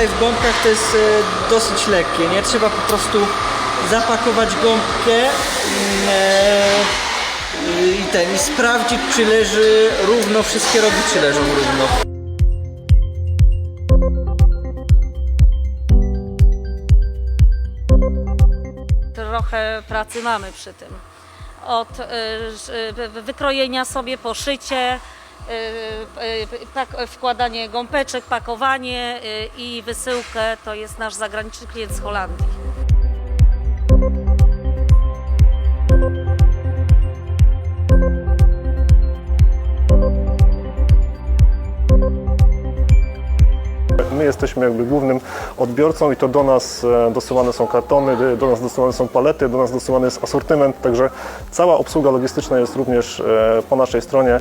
Tutaj w gąbkach to jest e, dosyć lekkie, nie? Trzeba po prostu zapakować gąbkę mm, e, i ten, i sprawdzić czy leży równo, wszystkie rogi czy leżą równo. Trochę pracy mamy przy tym. Od y, wy- wykrojenia sobie, poszycie, y, y, wkładanie gąbeczek, pakowanie y, i wysyłkę to jest nasz zagraniczny klient z Holandii. My jesteśmy jakby głównym odbiorcą i to do nas e, dosyłane są kartony, do nas dosyłane są palety, do nas dosyłany jest asortyment, także cała obsługa logistyczna jest również e, po naszej stronie.